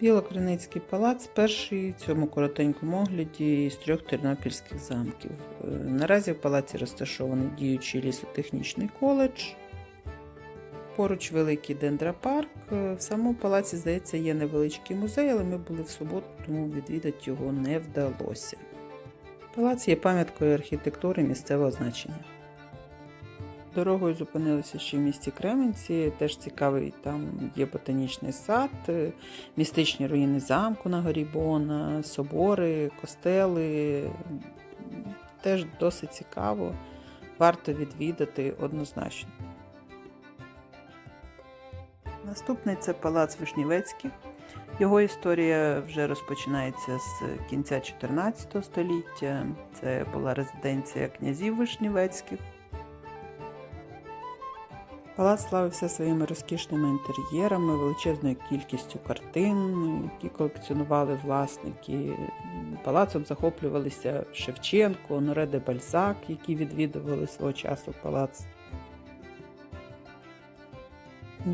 Білокриницький палац перший в цьому коротенькому огляді з трьох тернопільських замків. Е, Наразі в палаці розташований діючий лісотехнічний коледж. Поруч великий дендропарк. Е, В самому палаці, здається, є невеличкий музей, але ми були в суботу, тому відвідати його не вдалося. Палац є пам'яткою архітектури місцевого значення. Дорогою зупинилися ще в місті Кременці. Теж цікавий, там є ботанічний сад, е, містичні руїни замку на горі Бона, собори, костели. Теж досить цікаво. Варто відвідати однозначно. Наступний це палац Вишнівецьких. Його історія вже розпочинається з кінця 14 століття. Це була резиденція князів Вишнівецьких. Палац славився своїми розкішними інтер'єрами, величезною кількістю картин, які колекціонували власники. Палацом захоплювалися Шевченко, Оноре де Бальзак, які відвідували свого часу палац.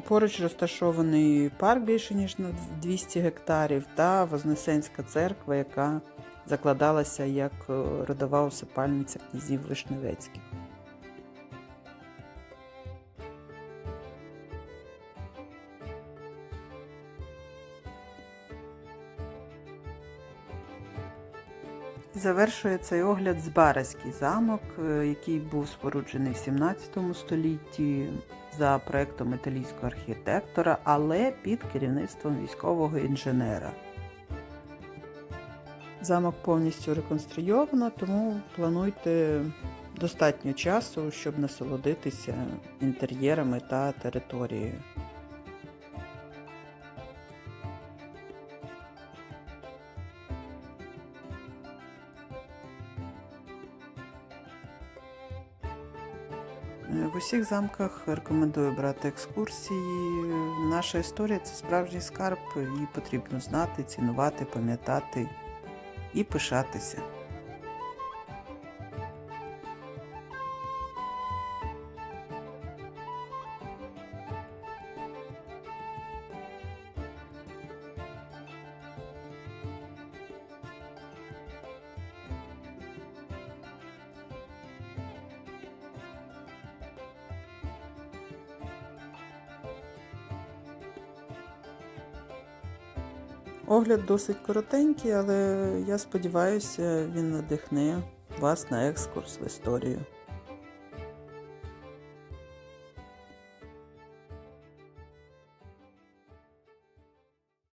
Поруч розташований парк більше ніж на 200 гектарів та Вознесенська церква, яка закладалася як е, родова усипальниця князів Вишневецьких. Завершує цей огляд Збаразький замок, е, який був споруджений в 17 столітті за проектом італійського архітектора, але під керівництвом військового інженера. Замок повністю реконструйовано, тому плануйте достатньо часу, щоб насолодитися інтер'єрами та територією. В усіх замках рекомендую брати екскурсії. Наша історія це справжній скарб, її потрібно знати, цінувати, пам'ятати і пишатися. Огляд досить коротенький, але я сподіваюся, він надихне вас на екскурс в історію.